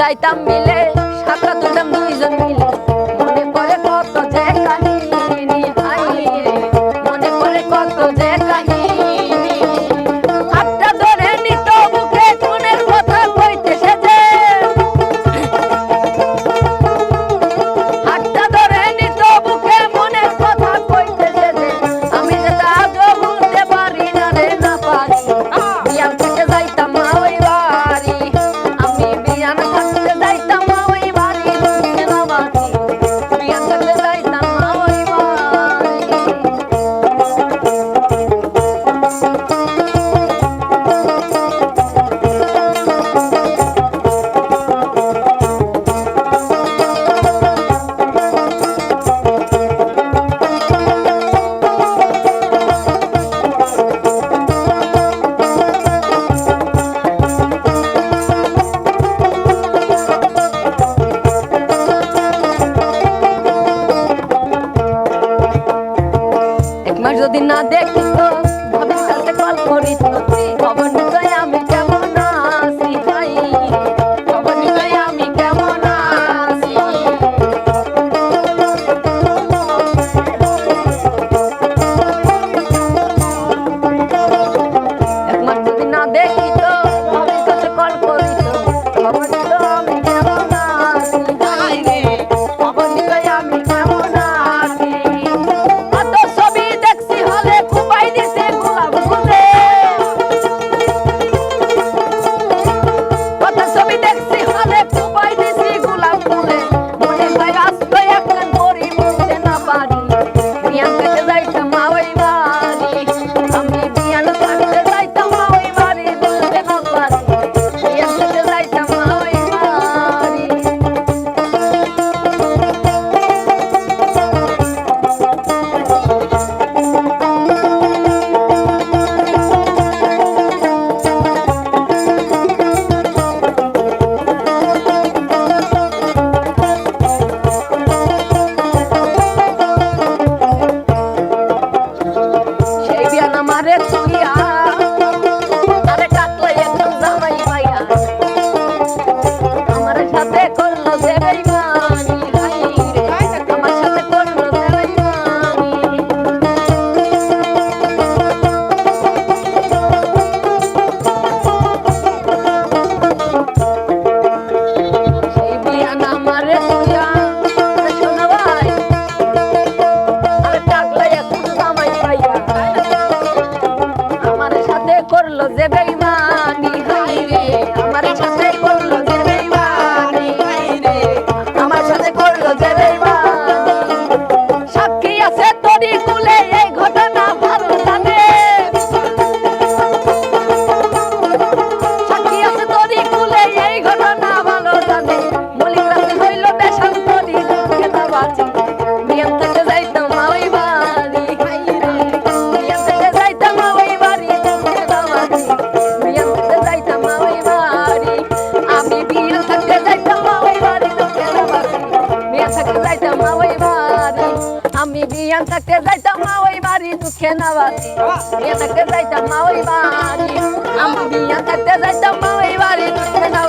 যাইতাম মিলে সাঁতার দুটাম দুইজন মিলে। যদি না দেখতো যাইতাম না ওই বাড়ি। আমি বিয়ান থাকতে যাইতাম না ওই বাড়ি, দুঃখে না বাড়ি বিয়ান থাকতে যাইতাম না ওই বাড়ি। আমি বিয়ান থাকতে যাইতাম না ওই বাড়ি, দুঃখে না